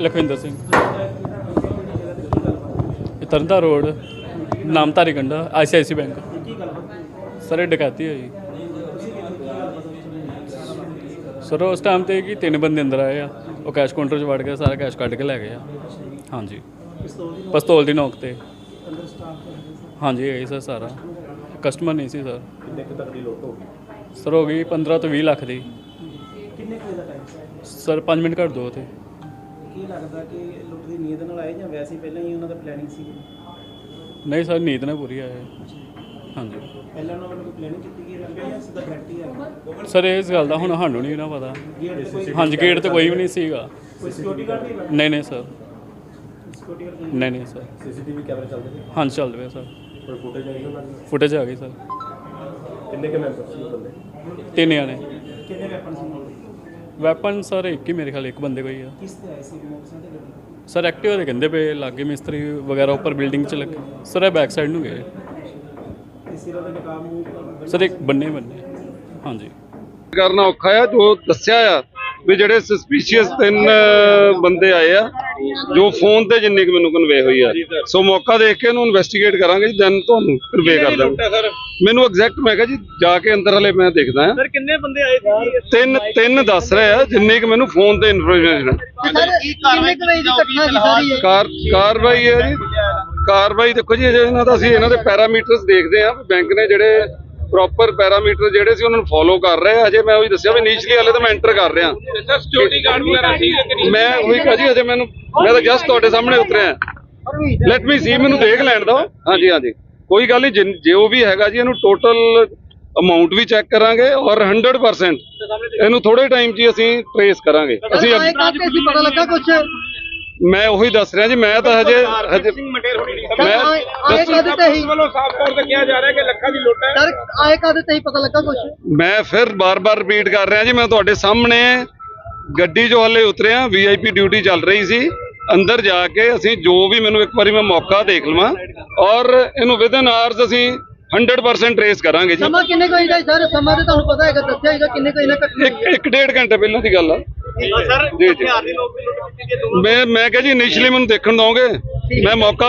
ਲਖਵਿੰਦਰ ਸਿੰਘ। ਇਹ ਤਰਨਤਾ ਰੋਡ ਨਾਮਧਾਰੀ ਕੰਡਾ ICIC bank. Sir ਇਹ ਡਕੈਤੀ ਹੋਈ। ਸਰ ਉਸ ਟਾਈਮ ਤੇ ਕੀ ਤਿੰਨ ਬੰਦੇ ਅੰਦਰ ਆਏ ਆ। ਉਹ ਕੈਸ਼ ਕਾਊਂਟਰ 'ਚ ਵੜ ਕੇ ਸਾਰਾ ਕੈਸ਼ ਕੱਢ ਕੇ ਲੈ ਗਏ ਆ। ਹਾਂਜੀ। ਪਿਸਤੌਲ ਦੀ ਨੋਕ ਤੇ। ਹਾਂਜੀ ਇਹ ਸਰ ਸਾਰਾ। ਕਸਟਮਰ ਨਹੀਂ ਸੀ ਸਰ। ਕਿੰਨੇ ਕੁ ਤੱਕ ਦੀ ਲੁੱਟ ਹੋ ਗਈ? ਸਰ ਹੋ ਗਈ 15 ਤੋਂ 20 ਲੱਖ ਦੀ। ਕਿੰਨੇ ਕੁ ਦਾ ਟਾਈਮ ਸਰ 5 ਮਿੰਟ ਘੱਟ ਦੋ ਤੇ ਕੀ ਲੱਗਦਾ ਕਿ ਲੁੱਟ ਦੀ ਨੀਂਦ ਨਾਲ ਆਏ ਜਾਂ ਵੈਸੇ ਹੀ ਪਹਿਲਾਂ ਹੀ ਉਹਨਾਂ ਦਾ ਪਲੈਨਿੰਗ ਸੀ? ਨਹੀਂ ਸਰ ਨੀਂਦ ਨਾ ਪੂਰੀ ਆਏ। ਹਾਂਜੀ। ਪਹਿਲਾਂ ਉਹਨਾਂ ਵੱਲੋਂ ਕੋਈ ਪਲੈਨਿੰਗ ਕੀਤੀ ਗਈ ਹੈ ਜਾਂ ਸਿੱਧਾ ਡਾਇਰੈਕਟ ਹੀ? ਆ ਸਰ ਇਸ ਗੱਲ ਦਾ ਹੁਣ ਸਾਨੂੰ ਨਹੀਂ ਨਾ ਪਤਾ। ਗੇਟ ਕੋਈ ਹਾਂਜੀ ਗੇਟ ਤੇ ਕੋਈ ਵੀ ਨਹੀਂ ਸੀਗਾ। ਕੋਈ ਸਿਕਿਉਰਿਟੀ ਗਾਰਡ ਨਹੀਂ ਲੱਗਾ ਨਹੀਂ ਨਹੀਂ ਸਰ। ਸਿਕਿਉਰਿਟੀ ਗਾਰਡ ਨਹੀਂ ਨਹੀਂ ਸਰ। ਸੀਸੀਟੀਵੀ ਕੈਮਰੇ ਚੱਲਦੇ ਨੇ ਹਾਂਜੀ ਚੱਲ ਰਿਹਾ ਸਰ। ਕੋਈ ਫੁਟੇਜ ਆਈ ਉਹਨਾਂ ਦੀ? ਫੁਟੇਜ ਆ ਗਈ ਸਰ। ਕਿੰਨੇ ਕੇ ਮੈਂਬਰ ਸੀ ਉਹ ਬੰਦੇ? ਤਿੰਨ ਜਾਣੇ। ਕਿੰਨੇ ਵੈਪਨ ਸੀ ਨਾਲ ਵੈਪਨ ਸਰ ਇੱਕ ਹੀ ਮੇਰੇ ਖਿਆਲ ਇੱਕ ਬੰਦੇ ਕੋਈ ਆ। ਕਿਸ ਤੇ ਆਏ ਸੀ ਮੋਟਰਸਾਈਕਲ ਤੇ ਗੱਡੀ ਸਰ ਐਕਟਿਵਾ ਦੇ ਕਹਿੰਦੇ ਪਏ ਲਾਗੇ ਮਿਸਤਰੀ ਵਗੈਰਾ ਉੱਪਰ ਬਿਲਡਿੰਗ 'ਚ ਲੱਗੇ। ਸਰ ਇਹ ਬੈਕ ਸਾਈਡ ਨੂੰ ਗਏ। ਤੇ ਸਿਰਾਂ ਦਾ ਨਕਾਬ ਮੂੰਹ ਸਰ ਇੱਕ ਬੰਨੇ ਬੰਨੇ। ਹਾਂਜੀ। ਕਰਨਾ ਔਖਾ ਆ ਜੋ ਦੱਸਿਆ ਆ ਵੀ ਜਿਹੜੇ ਸਸਪੀਸ਼ੀਅਸ ਤਿੰਨ ਬੰਦੇ ਆਏ ਆ ਜੋ ਫੋਨ ਤੇ ਜਿੰਨੇ ਕਿ ਮੈਨੂੰ ਕਨਵੇ ਹੋਈ ਆ। ਸੋ ਮੌਕਾ ਦੇਖ ਕੇ ਇਹਨੂੰ ਇਨਵੈਸਟੀਗੇਟ ਕਰਾਂਗੇ ਜੀ ਦੈਨ ਤੁਹਾਨੂੰ ਕਨਵੇ ਕਰ ਦਾਂਗੇ। ਮੈਨੂੰ ਐਗਜ਼ੈਕਟ ਮੈਂ ਕਿਹਾ ਜੀ ਜਾ ਕੇ ਅੰਦਰ ਹਲੇ ਮੈਂ ਦੇਖਦਾ ਆ ਸਰ ਕਿੰਨੇ ਬੰਦੇ ਆਏ ਸੀ? ਤਿੰਨ ਤਿੰਨ ਦੱਸ ਰਹੇ ਆ ਜਿੰਨੇ ਕਿ ਮੈਨੂੰ ਫੋਨ ਤੇ ਇਨਫੋਰਮੇਸ਼ਨ ਸਰ ਕੀ ਕਾਰਵਾਈ ਕੀਤੀ ਜਾਊਗੀ ਫਿਲਹਾਲ ਕਾਰ ਕਾਰਵਾਈ ਹੈ ਜੀ। ਕਾਰਵਾਈ ਦੇਖੋ ਜੀ ਅਜੇ ਇਹਨਾਂ ਦਾ ਅਸੀਂ ਇਹਨਾਂ ਦੇ ਪੈਰਾਮੀਟਰਸ ਦੇਖਦੇ ਆ ਬੈਂਕ ਨੇ ਜਿਹੜੇ ਪ੍ਰੋਪਰ ਪੈਰਾਮੀਟਰ ਜਿਹੜੇ ਸੀ ਉਹਨਾਂ ਨੂੰ ਫੋਲੋ ਕਰ ਰਹੇ ਆ। ਅਜੇ ਮੈਂ ਉਹੀ ਦੱਸਿਆ ਵੀ ਨੀਚਲੀ ਹਲੇ ਤਾਂ ਮੈਂ ਐਂਟਰ ਕਰ ਰਿਹਾ। ਸਰ ਸਿਕਿਉਰਿਟੀ ਗਾਰਡ ਵਗੈਰਾ ਸੀ ਮੈਂ ਉਹੀ ਕਹਾਂ ਜੀ ਅਜੇ ਮੈਨੂੰ ਮੈਂ ਤਾਂ ਜਸਟ ਤੁਹਾਡੇ ਸਾਹਮਣੇ ਉਤਰਿਆ। ਲੈਟ ਮੀ ਸੀ ਮੈਨੂੰ ਦੇਖ ਲੈਣ ਦਿਓ। ਹਾਂਜੀ ਹਾਂਜੀ। ਕੋਈ ਗੱਲ ਨਹੀਂ ਜਿਨ- ਜੋ ਵੀ ਹੈਗਾ ਜੀ ਇਹਨੂੰ ਟੋਟਲ ਅਮਾਉਂਟ ਵੀ ਚੈੱਕ ਕਰਾਂਗੇ ਔਰ 100% ਇਹਨੂੰ ਥੋੜੇ ਟਾਈਮ 'ਚ ਹੀ ਅਸੀਂ ਟਰੇਸ ਕਰਾਂਗੇ। ਅਸੀਂ ਪਤਾ ਲੱਗਾ ਕੁਛ। ਮੈਂ ਉਹੀ ਦੱਸ ਰਿਹਾ ਜੀ ਮੈਂ ਤਾਂ ਹਜੇ ਹਜੇ ਮਟੇਰ ਹੋਣੀ ਨਹੀਂ ਮੈਂ ਆਏ ਕਾਦੇ ਤੇ ਹੀ? ਵੱਲੋਂ ਸਾਫ਼ ਤੌਰ ਤੇ ਕਿਹਾ ਜਾ ਰਿਹਾ ਕਿ ਲੱਖਾਂ ਦੀ ਲੁੱਟ ਹੈ। ਸਰ ਆਏ ਕਾਦੇ ਤੇ ਹੀ ਪਤਾ ਲੱਗਾ ਕੁਛ? ਮੈਂ ਫਿਰ ਬਾਰ-ਬਾਰ ਰਿਪੀਟ ਕਰ ਰਿਹਾ ਜੀ ਮੈਂ ਤੁਹਾਡੇ ਸਾਹਮਣੇ ਗੱਡੀ 'ਚੋਂ ਹਲੇ ਉਤਰਿਆ ਵੀਆਈਪੀ ਡਿਊਟੀ ਚੱਲ ਰਹੀ ਸੀ। ਅੰਦਰ ਜਾ ਕੇ ਅਸੀਂ ਜੋ ਵੀ ਮੈਨੂੰ ਇੱਕ ਵਾਰੀ ਮੈਂ ਮੌਕਾ ਦੇਖ ਲਵਾਂ ਔਰ ਇਹਨੂੰ ਵਿਦਨ ਆਵਰਸ ਅਸੀਂ 100% ਟਰੇਸ ਕਰਾਂਗੇ ਜੀ। ਸਮਾਂ ਕਿੰਨੇ ਕੋਈ ਦਾ ਸਰ? ਸਮਾਂ ਤੇ ਤੁਹਾਨੂੰ ਪਤਾ ਹੈਗਾ ਦੱਸਿਆ ਹੈਗਾ ਕਿੰਨੇ ਕੋਈ ਨਾ ਇੱਕ ਇੱਕ ਡੇਢ ਘੰਟੇ ਪਹਿਲਾਂ ਦੀ ਗੱਲ ਆ। ਸਰ ਜੀ ਜੀ। ਮੈਂ ਮੈਂ ਕਿਹਾ ਜੀ ਇਨੀਸ਼ੀਅਲੀ ਮੈਨੂੰ ਦੇਖਣ ਦਓਗੇ। ਮੈਂ ਮੌਕਾ